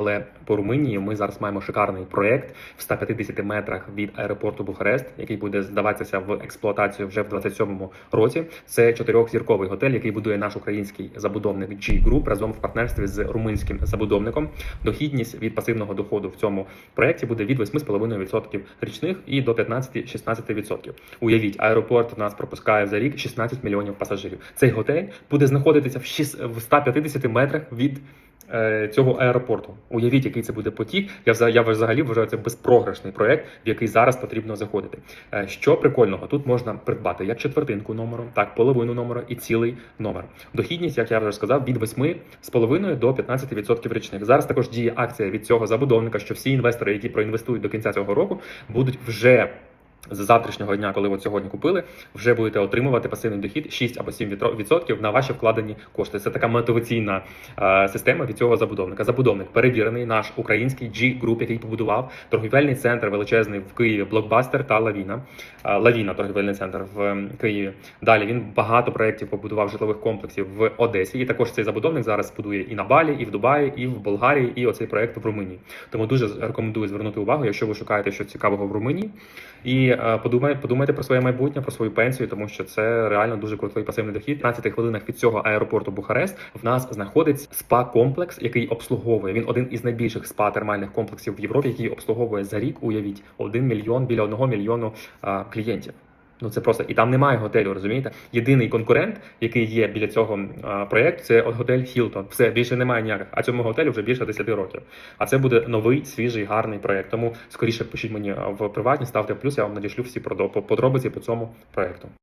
Але по Румунії ми зараз маємо шикарний проєкт в 150 метрах від аеропорту Бухарест, який буде здаватися в експлуатацію вже в 27-му році. Це чотирьохзірковий готель, який будує наш український забудовник G Group разом в партнерстві з румунським забудовником. Дохідність від пасивного доходу в цьому проєкті буде від 8,5% річних і до 15-16%. Уявіть, аеропорт нас пропускає за рік 16 мільйонів пасажирів. Цей готель буде знаходитися в шіс- в 150 метрах від цього аеропорту. Уявіть, який це буде потік. Я я взагалі вважаю це безпрограшний проект, в який зараз потрібно заходити. Е, Що прикольного, тут можна придбати як четвертинку номеру, так половину номера і цілий номер. Дохідність, як я вже сказав, від 8,5 до 15% річних. Зараз також діє акція від цього забудовника, що всі інвестори, які проінвестують до кінця цього року, будуть вже. З завтрашнього дня, коли от сьогодні купили, вже будете отримувати пасивний дохід 6 або 7 відро- відсотків на ваші вкладені кошти. Це така мотиваційна е, система від цього забудовника. Забудовник перевірений, наш український G Group, який побудував торгівельний центр величезний в Києві, блокбастер та Лавіна. Е, Лавіна, торгівельний центр в Києві. Далі він багато проєктів побудував житлових комплексів в Одесі. І також цей забудовник зараз будує і на Балі, і в Дубаї, і в Болгарії, і оцей проєкт в Румунії. Тому дуже рекомендую звернути увагу, якщо ви шукаєте щось цікавого в Румунії. І е, подумай, подумайте про своє майбутнє, про свою пенсію, тому що це реально дуже крутий пасивний дохід. 15 хвилинах від цього аеропорту Бухарест в нас знаходиться спа-комплекс, який обслуговує. Він один із найбільших спа-термальних комплексів в Європі, який обслуговує за рік. Уявіть, один мільйон біля одного мільйону а, клієнтів. Ну це просто і там немає готелю, розумієте? Єдиний конкурент, який є біля цього проєкту, це от готель Хілтон. Все більше немає ніяких. А цьому готелю вже більше 10 років. А це буде новий, свіжий, гарний проєкт. Тому скоріше пишіть мені в приватні, ставте плюс. Я вам надішлю всі подробиці по цьому проєкту.